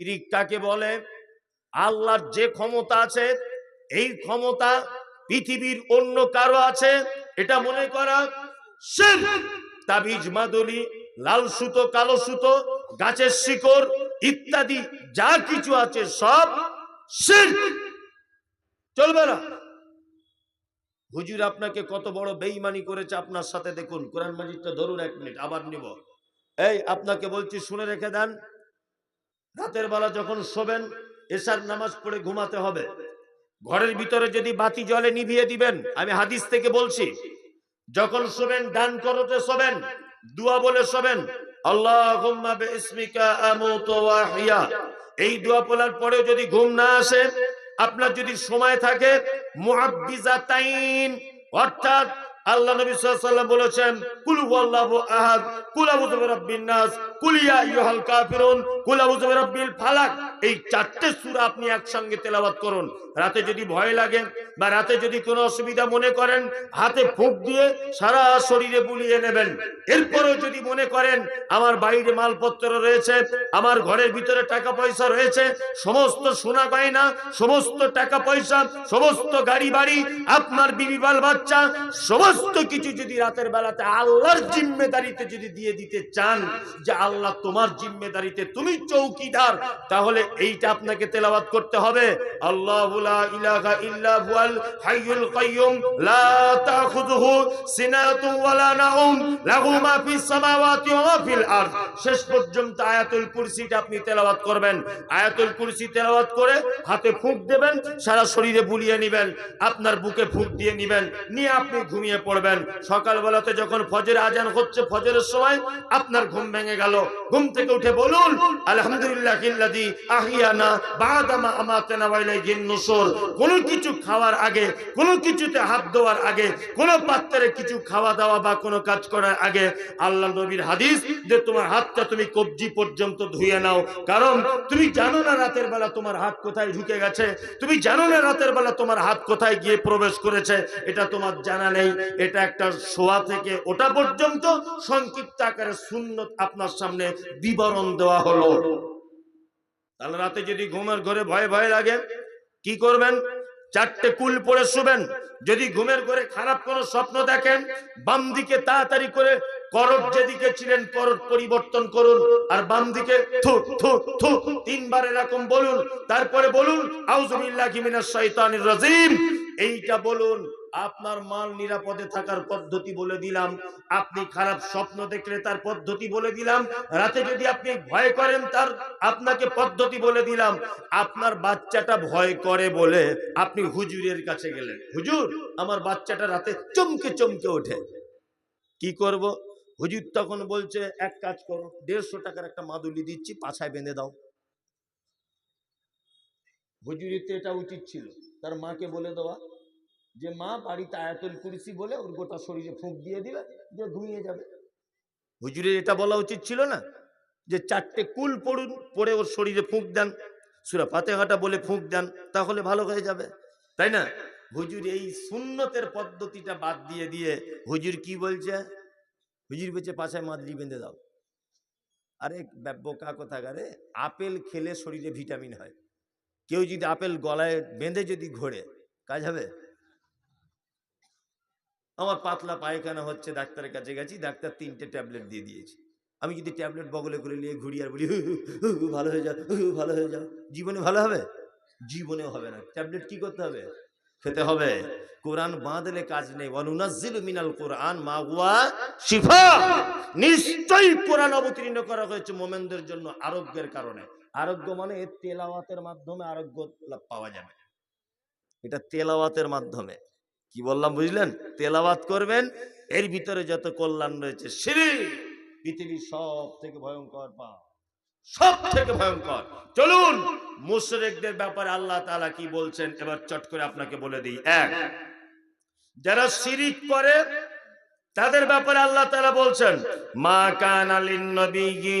শিরিক কাকে বলে আল্লাহর যে ক্ষমতা আছে, এই ক্ষমতা পৃথিবীর অন্য কারও আছে? এটা মনে করা। তাবিজ, মাদুলি, লাল সুতো, কালো সুতো, গাছের শিকড় ইত্যাদি যা কিছু আছে সব। চলবে না। হুজুর আপনাকে কত বড় বেঈমানি করেছে আপনার সাথে দেখুন। কোরআন মাজিদটা ধরুন এক মিনিট, আবার নিব। এই, আপনাকে বলছি, শুনে রেখে দেন। রাতের বেলা যখন শোবেন, এশার নামাজ পড়ে ঘুমাতে হবে। ঘরের ভিতরে যদি বাতি জলে নিভিয়ে দিবেন, আমি হাদিস থেকে বলছি, যখন শোবেন, ডান করতে শোবেন, দুয়া বলে শোবেন, আল্লাহুম্মা বিসমিকা আমুতু ওয়া আহইয়া এই দোয়া বলার পরে যদি ঘুম না আসে, আপনার যদি সময় থাকে, মুআব্বিজাতাইন, অর্থাৎ আল্লাহ নবী ওয়াসাল্লাম বলেছেন, কুল আহাদ ফালাক। এই চারটে আপনি একসঙ্গে করুন। রাতে যদি ভয় লাগে বা রাতে যদি কোনো অসুবিধা মনে করেন, হাতে দিয়ে সারা শরীরে বুলিয়ে নেবেন। এরপরেও যদি মনে করেন, আমার বাইরে মালপত্র রয়েছে, আমার ঘরের ভিতরে টাকা পয়সা রয়েছে, সমস্ত সোনা গয়না, সমস্ত টাকা পয়সা, সমস্ত গাড়ি বাড়ি, আপনার বিবি বাল বাচ্চা, সমস্ত কিছু যদি রাতের বেলাতে আল্লাহর জিম্মেদারিতে যদি দিয়ে দিতে চান যে আল্লাহ তোমার জিম্মেদারিতে তুমি চৌকিদার, তাহলে এইটা আপনাকে তেলাওয়াত করতে হবে। শেষ পর্যন্ত আয়াতুল কুরসিটা আপনি তেলাওয়াত করবেন। আয়াতুল কুরসি তেলাওয়াত করে হাতে ফুঁক দেবেন, সারা শরীরে বুলিয়ে নেবেন, আপনার বুকে ফুঁক দিয়ে নেবেন, নিয়ে আপনি ঘুমিয়ে পড়বেন। সকালবেলাতে যখন ফজর আজান হচ্ছে, ফজরের সময় আপনার ঘুম ভেঙে গেল। ঘুম থেকে উঠে বলুন, আলহামদুলিল্লাহ কিল্লাদি কিছু খাওয়ার আগে, কোনো কিছুতে হাত দেওয়ার আগে, কোনো পাত্রে কিছু খাওয়া দাওয়া বা কোনো কাজ করার আগে আল্লাহ নবীর হাদিস যে তোমার হাতটা তুমি কবজি পর্যন্ত ধুয়ে নাও। কারণ তুমি জানো না রাতের বেলা তোমার হাত কোথায় ঢুকে গেছে? তুমি জানো না রাতের বেলা তোমার হাত কোথায় গিয়ে প্রবেশ করেছে? এটা তোমার জানা নেই। এটা একটা শোয়া থেকে ওটা পর্যন্ত সংক্ষিপ্ত আকারে শূন্য আপনার সামনে বিবরণ দেওয়া হলো। তাহলে রাতে যদি ঘুমের ঘরে ভয় ভয় লাগে, কি করবেন? চারটে কুল পরে শুবেন। যদি ঘুমের ঘরে খারাপ কোনো স্বপ্ন দেখেন, বাম দিকে তাড়াতাড়ি করে করট যেদিকে ছিলেন করট পরিবর্তন করুন। আর বাম দিকে থু থু থু, তিনবার এরকম বলুন। তারপরে বলুন, আউযুবিল্লাহি মিনাশ শাইতানির রাজিম। এইটা বলুন। আপনার মাল নিরাপদে থাকার পদ্ধতি বলে দিলাম। আপনি খারাপ স্বপ্ন দেখলে তার পদ্ধতি বলে দিলাম। রাতে যদি আপনি ভয় করেন তার আপনাকে পদ্ধতি বলে দিলাম। আপনার বাচ্চাটা ভয় করে বলে আপনি হুজুরের কাছে গেলেন। হুজুর, আমার বাচ্চাটা রাতে চমকে চমকে ওঠে। কি করব? হুজুর তখন বলছে, এক কাজ করো, দেড়শো টাকার একটা মাদুলি দিচ্ছি, পাছায় বেঁধে দাও। হুজুরির তো এটা উচিত ছিল। তার মাকে বলে দেওয়া যে মা বাড়িতে আয়াতুল কুরসি বলে ওর গোটা শরীরে ফুঁক দিয়ে দিবে যে ঘুমিয়ে যাবে। হুজুরের এটা বলা উচিত ছিল না? যে চারটে কুল পড়ুন, পড়ে ওর শরীরে ফুঁক দেন, সুরা ফাতেহাটা বলে ফুঁক দেন, তাহলে ভালো হয়ে যাবে। তাই না? হুজুর এই সুন্নতের পদ্ধতিটা বাদ দিয়ে দিয়ে হুজুর কি বলছে? হুজুর বলছে, পাশায় মাদরি বেঁধে দাও। আরে, বোকা কোথাকারে? আপেল খেলে শরীরে ভিটামিন হয়। কেউ যদি আপেল গলায় বেঁধে যদি ঘোরে, কাজ হবে? আমার পাতলা পায়খানা হচ্ছে ডাক্তারের কাছে গেছি ডাক্তার তিনটে ট্যাবলেট দিয়ে দিয়েছে। আমি যদি ট্যাবলেট বগলে করে নিয়ে ঘুরি আর বলি "হু, হু, হু, হু, ভালো হয়ে যাও ভালো হয়ে যাও। জীবনে ভালো হবে? জীবনে হবে না। ট্যাবলেট কি করতে হবে? খেতে হবে। কোরআন বাঁধলে কাজ নেই। মিনাল কোরআন মা হুয়া শিফা। নিশ্চয়ই কোরআন অবতীর্ণ করা হয়েছে মোমেনদের জন্য আরোগ্যের কারণে। আরোগ্য মানে তেলাওয়াতের মাধ্যমে আরোগ্য পাওয়া যাবে। এটা তেলাওয়াতের মাধ্যমে। কি বললাম বুঝলেন? তেলাবাদ করবেন, এর ভিতরে যত কল্যাণ রয়েছে সিঁড়ি পৃথিবীর সব থেকে ভয়ঙ্কর পা সব থেকে ভয়ঙ্কর। চলুন, মুশরেকদের ব্যাপারে আল্লাহ তালা কি বলছেন? এবার চট করে আপনাকে বলে দিই। এক, যারা শিরিক করে, তাদের ব্যাপারে আল্লাহ তালা বলছেন, মা কানা লিন নবিয়্যি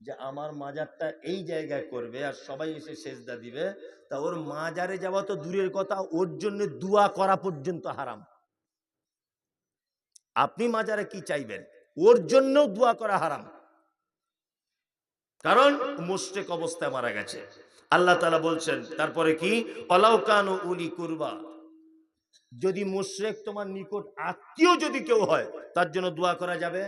যে আমার মাজারটা এই জায়গায় করবে আর সবাই এসে সেজদা দিবে, তা ওর মাজারে যাওয়া তো দূরের কথা, ওর জন্য দুয়া করা পর্যন্ত হারাম। আপনি মাজারে কি চাইবেন? ওর জন্য দোয়া করা হারাম। কারণ মুশরিক অবস্থায় মারা গেছে। আল্লাহ তালা বলছেন, তারপরে কি? অলাউকানু উলি কুরবা। যদি মুশরিক তোমার নিকট আত্মীয় যদি কেউ হয়, তার জন্য দোয়া করা যাবে?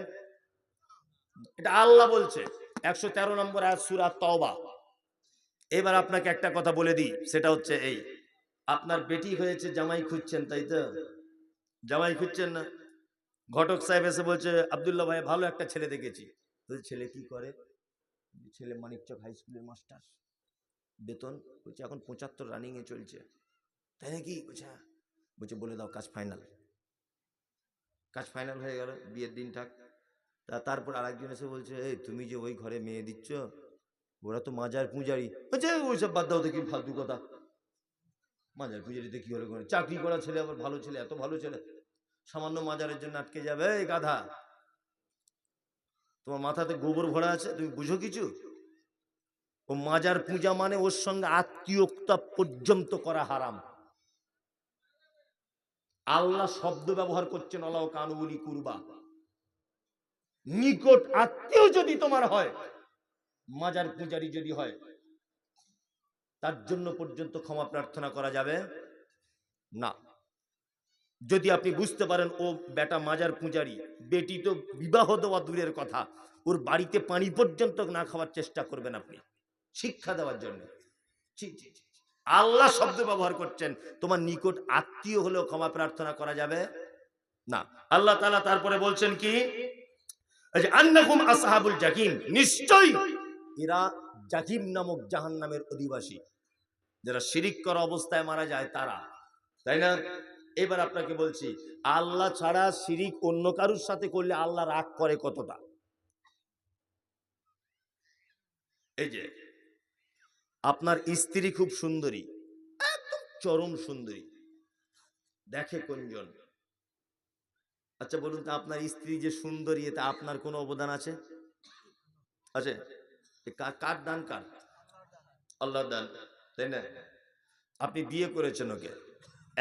এটা আল্লাহ বলছে। একশো তেরো নম্বর আয়াত সূরা তওবা। এবার আপনাকে একটা কথা বলে দিই, সেটা হচ্ছে এই, আপনার বেটি হয়েছে, জামাই খুঁজছেন, তাই তো? জামাই খুঁজছেন না? ঘটক সাহেব এসে বলছে, আবদুল্লাহ ভাই, ভালো একটা ছেলে দেখেছি। ছেলে কি করে? ছেলে মানিকচক হাই স্কুলের মাস্টার। বেতন, বলছে, এখন পঁচাত্তর রানিং এ চলছে। তাই নাকি? বলছে হ্যাঁ। বলছে, বলে দাও, কাজ ফাইনাল কাজ ফাইনাল হয়ে গেল, বিয়ের দিন থাক। তা তারপর আরেকজন এসে বলছে, এই, তুমি যে ওই ঘরে মেয়ে দিচ্ছ, ওরা তো মাজার পূজারি। বলছে ওইসব বাদ দাও, দেখি ফালতু কথা। মাজার পূজারিতে কি হলো করে, চাকরি করা ছেলে, আবার ভালো ছেলে, এত ভালো ছেলে। সামান্য মাজারের জন্য আটকে যাবে। এই, গাধা। তোমার মাথাতে গোবর ভরা আছে, তুমি বুঝো কিছু? ও মাজার পূজা মানে ওর সঙ্গে আত্মীয়তা পর্যন্ত করা হারাম। আল্লাহ শব্দ ব্যবহার করছেন, আল্লাহ কানুবলি কুরবা। নিকট আত্মীয় যদি তোমার হয়, মাজার পূজারি যদি হয়, তার জন্য পর্যন্ত ক্ষমা প্রার্থনা করা যাবে? না। যদি আপনি বুঝতে পারেন, ও বেটা মাজার পূজারি, বেটি তো বিবাহ দেওয়া দূরের কথা, ওর বাড়িতে পানি পর্যন্ত না খাওয়ার চেষ্টা করবেন আপনি, শিক্ষা দেওয়ার জন্য। আল্লাহ শব্দ ব্যবহার করছেন, তোমার নিকট আত্মীয় হলেও ক্ষমা প্রার্থনা করা যাবে? না। আল্লাহ তাআলা তারপরে বলছেন কি? আন্নাকুম আসহাবুল জাকিম। নিশ্চয়ই এরা জাকিম নামক জাহান্নামের অধিবাসী। যারা শিরিক করা অবস্থায় মারা যায় তারা। তাই না? এবার আপনাকে বলছি, আল্লাহ ছাড়া শিরিক অন্য কারুর সাথে করলে আল্লাহ রাগ করে কতটা? এই যে, আপনার স্ত্রী খুব সুন্দরী, একদম চরম সুন্দরী। দেখে কোনজন? আচ্ছা বলুন তো আপনার স্ত্রী যে সুন্দরী, এতে আপনার কোনো অবদান আছে? আছে? কার দান কার? আল্লাহ দান, তাই না? আপনি বিয়ে করেছেন ওকে।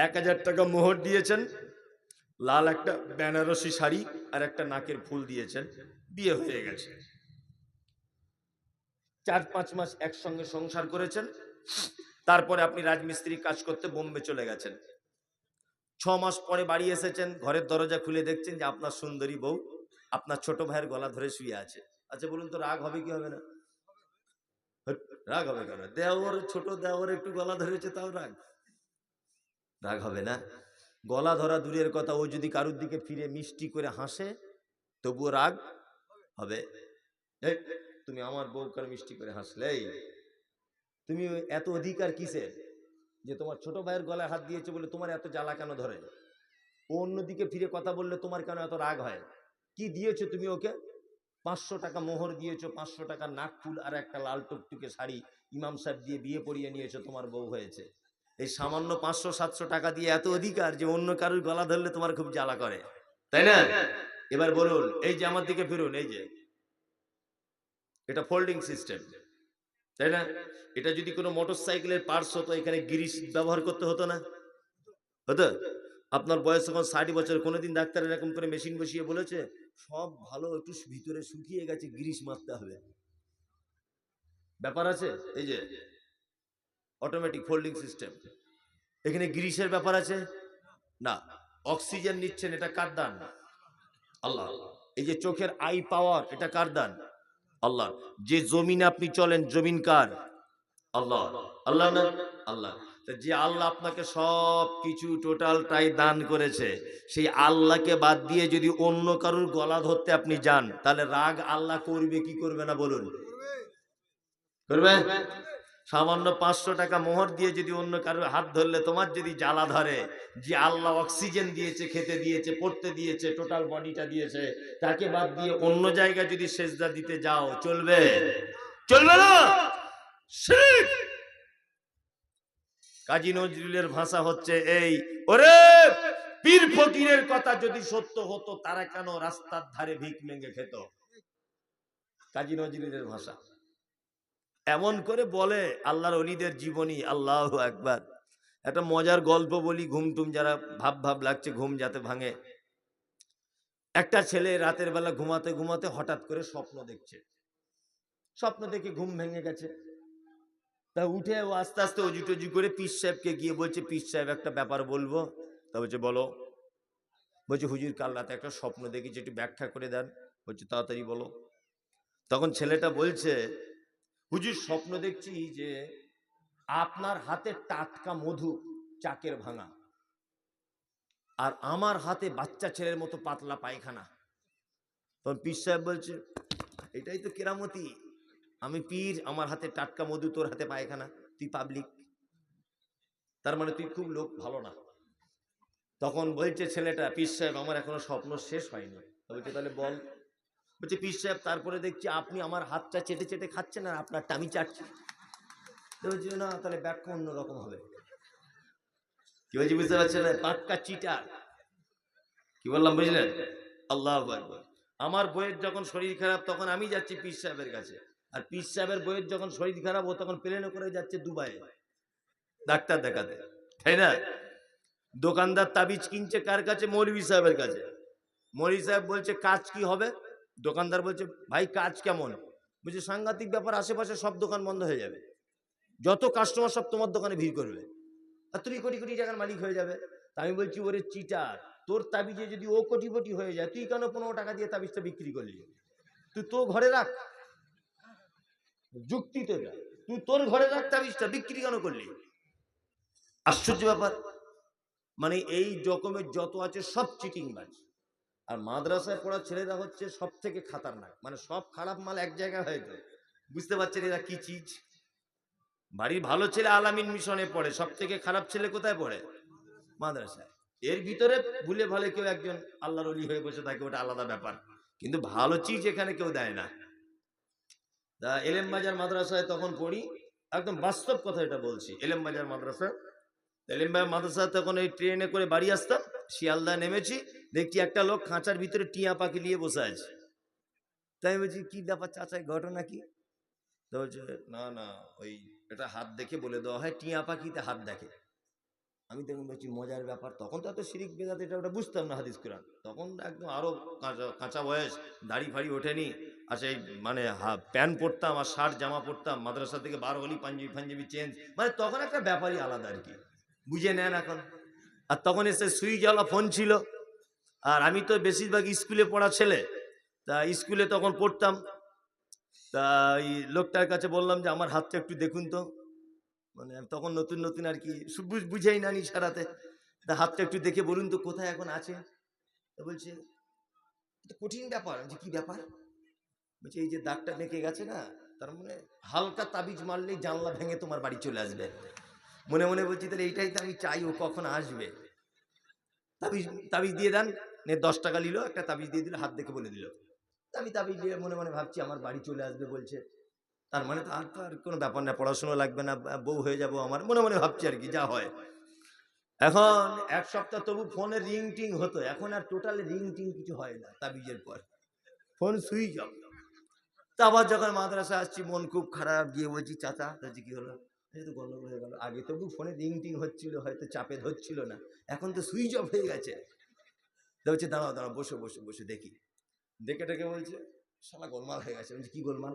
এক হাজার টাকা মোহর দিয়েছেন, লাল একটা বেনারসি শাড়ি আর একটা নাকের ফুল দিয়েছেন, বিয়ে হয়ে গেছে। চার পাঁচ মাস একসঙ্গে সংসার করেছেন, তারপরে আপনি রাজমিস্ত্রি কাজ করতে বোম্বে চলে গেছেন। ছ মাস পরে বাড়ি এসেছেন, ঘরের দরজা খুলে দেখছেন যে আপনার সুন্দরী বউ আপনার ছোট ভাইয়ের গলা ধরে শুয়ে আছে। আচ্ছা বলুন তো রাগ হবে কি হবে না? রাগ হবে কেন? দেওয়ার ছোট দেওয়ার একটু গলা ধরেছে তাও রাগ? রাগ হবে না? গলা ধরা দূরের কথা, ও যদি কারুর দিকে ফিরে মিষ্টি করে হাসে, তবুও রাগ হবে। তুমি আমার বউকার মিষ্টি করে হাসলেই? তুমি এত অধিকার কিসের? যে তোমার ছোট ভাইয়ের গলায় হাত দিয়েছে বলে তোমার এত জ্বালা কেন ধরে? ও অন্যদিকে ফিরে কথা বললে তোমার কেন এত রাগ হয়? কি দিয়েছ তুমি ওকে? পাঁচশো টাকা মোহর দিয়েছ, পাঁচশো টাকা নাক ফুল আর একটা লাল টুকটুকে শাড়ি ইমাম সাহেব দিয়ে বিয়ে পড়িয়ে নিয়েছো, তোমার বউ হয়েছে। এই সামান্য পাঁচশো, সাতশো টাকা দিয়ে এত অধিকার যে অন্য কারোর গলা ধরলে তোমার খুব জ্বালা করে। তাই না? এবার বলুন, এই যে আমার দিকে ফিরুন, এই যে। এটা ফোল্ডিং সিস্টেম তাই না? এটা যদি কোনো মোটর সাইকেলের পার্টস হতো, এখানে গিরিশ ব্যবহার করতে হতো না। হতো? আপনার বয়স এখন ষাট বছর, কোনোদিন ডাক্তার এরকম করে মেশিন বসিয়ে বলেছে, সব ভালো, একটু ভিতরে শুকিয়ে গেছে গিরিশ মারতে হবে। ব্যাপার আছে? এই যে অটোমেটিক ফোল্ডিং সিস্টেম এখানে গ্রিসের ব্যাপার আছে? না অক্সিজেন নিচ্ছেন, এটা কার দান? আল্লাহ। এই যে চোখের আই পাওয়ার এটা কার দান? আল্লাহ, যে জমিনে আপনি চলেন, জমিন কার? আল্লাহ। আল্লাহ না? আল্লাহ। যে আল্লাহ আপনাকে সব কিছু টোটালটাই দান করেছে, সেই আল্লাহকে বাদ দিয়ে যদি অন্য কারোর গলা ধরতে আপনি যান, তাহলে রাগ আল্লাহ করবে, কি করবে না বলুন? করবে? সামান্য পাঁচশো টাকা মোহর দিয়ে যদি অন্য কারোর হাত ধরলে, তোমার যদি জ্বালা ধরে, যে আল্লাহ অক্সিজেন দিয়েছে, খেতে দিয়েছে, পড়তে দিয়েছে টোটাল বডিটা দিয়েছে, তাকে বাদ দিয়ে অন্য জায়গায় যদি সেজদা দিতে যাও, চলবে? চলবে না। কাজী নজরুলের ভাষা হচ্ছে এই, ওরে পীর ফকিরের কথা যদি সত্য হতো, তারা কেন রাস্তার ধারে ভিক মেঙ্গে খেত? কাজী নজরুলের ভাষা। এমন করে বলে আল্লাহর অলিদের জীবনী, আল্লাহ একবার একটা মজার গল্প বলি ঘুম টুম যারা ভাব ভাব লাগছে ঘুম যাতে ভাঙে। একটা ছেলে রাতের বেলা ঘুমাতে ঘুমাতে হঠাৎ করে স্বপ্ন দেখছে। স্বপ্ন দেখে ঘুম ভেঙে গেছে। তা উঠে ও আস্তে আস্তে অজু টজু করে পিস সাহেবকে গিয়ে বলছে পিস সাহেব, একটা ব্যাপার বলব? তা বলছে, বলো। বলছে, হুজুর, কাল রাতে একটা স্বপ্ন দেখেছি, একটু ব্যাখ্যা করে দেন। বলছে, তাড়াতাড়ি বলো। তখন ছেলেটা বলছে হুজুর স্বপ্ন দেখছি যে আপনার হাতে টাটকা মধু চাকের ভাঙা, আর আমার হাতে বাচ্চা ছেলের মতো পাতলা পায়খানা। তখন পীর সাহেব বলছে, এটাই তো কেরামতি। আমি পীর, আমার হাতে টাটকা মধু, তোর হাতে পায়খানা। তুই পাবলিক তার মানে তুই খুব লোক, ভালো না। তখন বলছে ছেলেটা, পীর সাহেব, আমার এখনও স্বপ্ন শেষ হয়নি। বলছে তাহলে বল। বলছে, পীর সাহেব, তারপরে দেখছি আপনি আমার হাতটা চেটে চেটে খাচ্ছেন আর আপনার টামি চাটছে। তো বলছি, না, তাহলে ব্যাখ্যা অন্যরকম হবে। কি বলছি, বুঝতে পারছেন? পাক্কা চিটার। কি বললাম, বুঝলেন? আল্লাহ আমার বইয়ের যখন শরীর খারাপ, তখন আমি যাচ্ছি পীর সাহেবের কাছে। আর পীর সাহেবের বইয়ের যখন শরীর খারাপ, ও তখন প্লেনে করে যাচ্ছে দুবাই ডাক্তার দেখাতে। তাই না? দোকানদার তাবিজ কিনছে কার কাছে? মৌলভী সাহেবের কাছে। মৌলভী সাহেব বলছে, কাজ কি হবে? দোকানদার বলছে, ভাই, কাজ কেমন? বলছে, সাংঘাতিক ব্যাপার, আশেপাশে সব দোকান বন্ধ হয়ে যাবে। যত কাস্টমার সব তোমার দোকানে ভিড় করবে। আর তুমি কোটি কোটি টাকার মালিক হয়ে যাবে। তা আমি বলছি, ওরে চিটার, তোর তাবিজে যদি ও কোটিপটি হয়ে যায়, তুই কেন পনেরো টাকা দিয়ে তাবিজটা বিক্রি করলি? তুই তো ঘরে রাখ। যুক্তি তো এটা। তুই তোর ঘরে রাখ তাবিজটা, বিক্রি কেন করলি? আশ্চর্য ব্যাপার। মানে এই রকমের যত আছে সব চিটিং বাজ। আর মাদ্রাসায় পড়া ছেলেরা হচ্ছে সব থেকে খাতারনাক। মানে সব খারাপ মাল এক জায়গায় হয়তো বুঝতে পারছেন এরা কি চিজ? বাড়ির ভালো ছেলে আলামিন মিশনে পড়ে সব থেকে খারাপ ছেলে কোথায় পড়ে? মাদ্রাসায়। এর ভিতরে ভুলে ভালে কেউ একজন আল্লাহর অলি হয়ে বসে থাকে, ওটা আলাদা ব্যাপার। কিন্তু ভালো চিজ এখানে কেউ দেয় না। তা এলেম বাজার মাদ্রাসায় তখন পড়ি, একদম বাস্তব কথা এটা বলছি, এলেম বাজার মাদ্রাসা। এলেম বাজার মাদ্রাসা তখন এই ট্রেনে করে বাড়ি আসতাম শিয়ালদা নেমেছি দেখছি একটা লোক খাঁচার ভিতরে টিয়া পাখি নিয়ে বসে আছে। তাই বলছি, কি ব্যাপার চাচাই ঘটনা কি? তো বলছে, না না, ওই এটা হাত দেখে বলে দেওয়া হয়, টিয়া পাখিতে হাত দেখে। আমি তখন বলছি, মজার ব্যাপার, তখন তো এত শিরিক বেদাত এটা ওটা বুঝতাম না হাদিস কোরআন। তখন একদম আরও কাঁচা কাঁচা বয়স, দাড়ি ফাড়ি ওঠেনি। আর সেই মানে প্যান্ট পরতাম আর শার্ট, জামা পরতাম, মাদ্রাসা থেকে বার হলি, পাঞ্জাবি, ফাঞ্জাবি চেঞ্জ। মানে তখন একটা ব্যাপারই আলাদা আর কি। বুঝে নেন এখন। আর তখন এসে সুইচওয়ালা ফোন ছিল। আর আমি তো বেশিরভাগ স্কুলে পড়া ছেলে। তা স্কুলে তখন পড়তাম। তা এই লোকটার কাছে বললাম যে আমার হাতটা একটু দেখুন তো। মানে তখন নতুন নতুন আর কি বুঝেই না নি সারাতে। তা হাতটা একটু দেখে বলুন তো কোথায় এখন আছে? তা বলছে এটা কঠিন ব্যাপার। বলছি, কি ব্যাপার? বলছে এই যে দাগটা মেকে গেছে না তার মানে হালকা তাবিজ মারলেই জানলা ভেঙে তোমার বাড়ি চলে আসবে। মনে মনে বলছি তাহলে এইটাই তো আমি চাই ও কখন আসবে? তাবিজ তাবিজ দিয়ে দেন। নে দশ টাকা নিল, একটা তাবিজ দিয়ে দিল, হাত দেখে বলে দিল। আমি তাবিজ দিয়ে মনে মনে ভাবছি, আমার বাড়ি চলে আসবে বলছে। তার মানে তো আর কোনো ব্যাপার না পড়াশোনা লাগবে না বউ হয়ে যাব আমার, মনে মনে ভাবছি আর কি, যা হয়। এখন এক সপ্তাহ তবু ফোনে রিং টিং হতো, এখন আর টোটাল রিং টিং কিছু হয় না তাবিজের পর। Phone switch off. তা আবার যখন মাদ্রাসা আসছি, মন খুব খারাপ, গিয়ে বলছি, চাচা বলছি কি হলো? তো গন্ডগোল হয়ে গেল। আগে তবু ফোনে রিং টিং হচ্ছিল, হয়তো চাপে ধরছিল না, এখন তো সুইচ অফ হয়ে গেছে। বলছে দাঁড়াও দাঁড়াও, বসে বসে বসে, দেখি। দেখে টেকে বলছে, শালা গোলমাল হয়ে গেছে। বলছি, কি গোলমাল?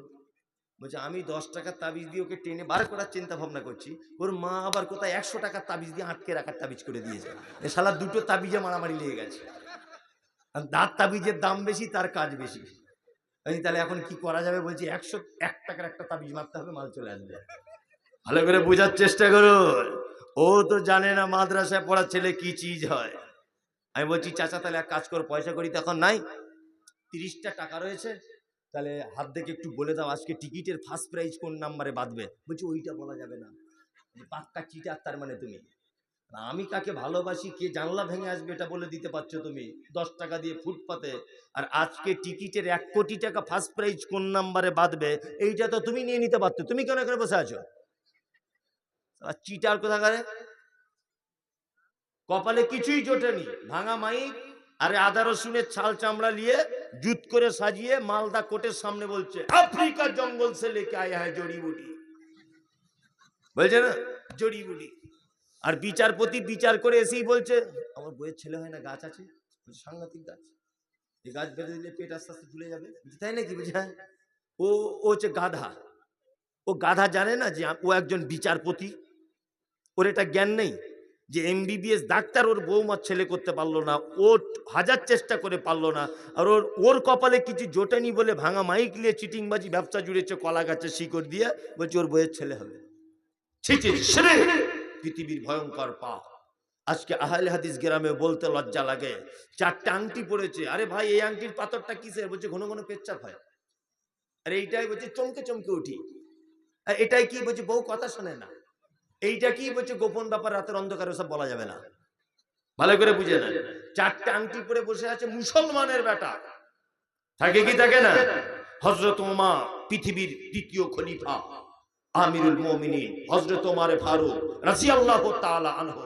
বলছে, আমি দশ টাকার তাবিজ দিয়ে ওকে টেনে বার করার চিন্তা ভাবনা করছি। ওর মা আবার কোথায় একশো টাকার তাবিজ দিয়ে আটকে রাখার তাবিজ করে দিয়েছে। এ দুটো তাবিজে মারামারি লেগে গেছে। দাঁত তাবিজের দাম বেশি, তার কাজ বেশি। আমি তাহলে এখন কি করা যাবে? বলছি, একশো, এক টাকার একটা তাবিজ মারতে হবে, মাল চলে আসবে। ভালো করে বোঝার চেষ্টা করুন। ও তো জানে না মাদ্রাসায় পড়া ছেলে কি চিজ হয়। আমি বলছি, চাচা, তাহলে এক কাজ কর, পয়সা করি তখন নাই। তিরিশটা টাকা রয়েছে। তাহলে হাত দেখে একটু বলে দাও, আজকে টিকিটের ফার্স্ট প্রাইজ কোন নাম্বারে বাঁধবে? বলছি, ওইটা বলা যাবে না। পাক্কা চিটার তার মানে তুমি। আমি কাকে ভালোবাসি, কে জানলা ভেঙে আসবে এটা বলে দিতে পারছ তুমি? দশ টাকা দিয়ে ফুটপাতে। আর আজকে টিকিটের এক কোটি টাকা ফার্স্ট প্রাইজ কোন নাম্বারে বাঁধবে, এইটা তো তুমি নিয়ে নিতে পারতো। তুমি কেন এখানে বসে আছো? চিটার কোথা কপালে কিছুই জোটেনি। ভাঙা মাইক আরে আদা রসুনের ছাল চামড়া নিয়ে জুত করে সাজিয়ে মালদা কোটের সামনে বলছে আফ্রিকার জঙ্গল সে লেকে আয়া হ্যায় জড়িবুটি বলছে না? জড়িবুটি আর বিচারপতি বিচার করে এসেই বলছে আমার বইয়ের ছেলে হয় না গাছ আছে? সাংঘাতিক গাছ। এই গাছ বেঁধে দিলে পেট আস্তে আস্তে ফুলে যাবে? তাই নাকি? বলছে হ্যাঁ। ও ও হচ্ছে গাধা। ও গাধা জানে না যে ও একজন বিচারপতি। ওর এটা জ্ঞান নেই। যে এমবিবিএস ডাক্তার ওর বৌমার ছেলে করতে পারল না, ও হাজার চেষ্টা করে পারল না, আর ওর ওর কপালে কিছু জোটেনি বলে ভাঙা মাইক নিয়ে চিটিংবাজি, ব্যবসা জুড়েছে, কলা গাছের শিকড় দিয়ে, বলছে ওর বইয়ের ছেলে হবে। পৃথিবীর ভয়ঙ্কর পাপ। আজকে আহলে হাদিস গ্রামে বলতে লজ্জা লাগে। চারটে আংটি পড়েছে। আরে ভাই, এই আংটির পাথরটা কিসের? বলছে ঘন ঘন পেচ্ছাপ হয়। আরে এইটাই বলছে, চমকে চমকে উঠি। আর এটাই কি? বলছে, বউ কথা শোনে না। এইটা কি বলছে? গোপন ব্যাপার রাতের অন্ধকারে সব বলা যাবে না। ভালো করে বুঝে না চারটে আংটি পরে বসে আছে মুসলমানের বেটা। থাকে কি থাকে না? হজরত ওমা পৃথিবীর দ্বিতীয় খলিফা আমিরুল মোমিনী হজরত ওমারে ফারুক রাজি আল্লাহ তালা আনহু।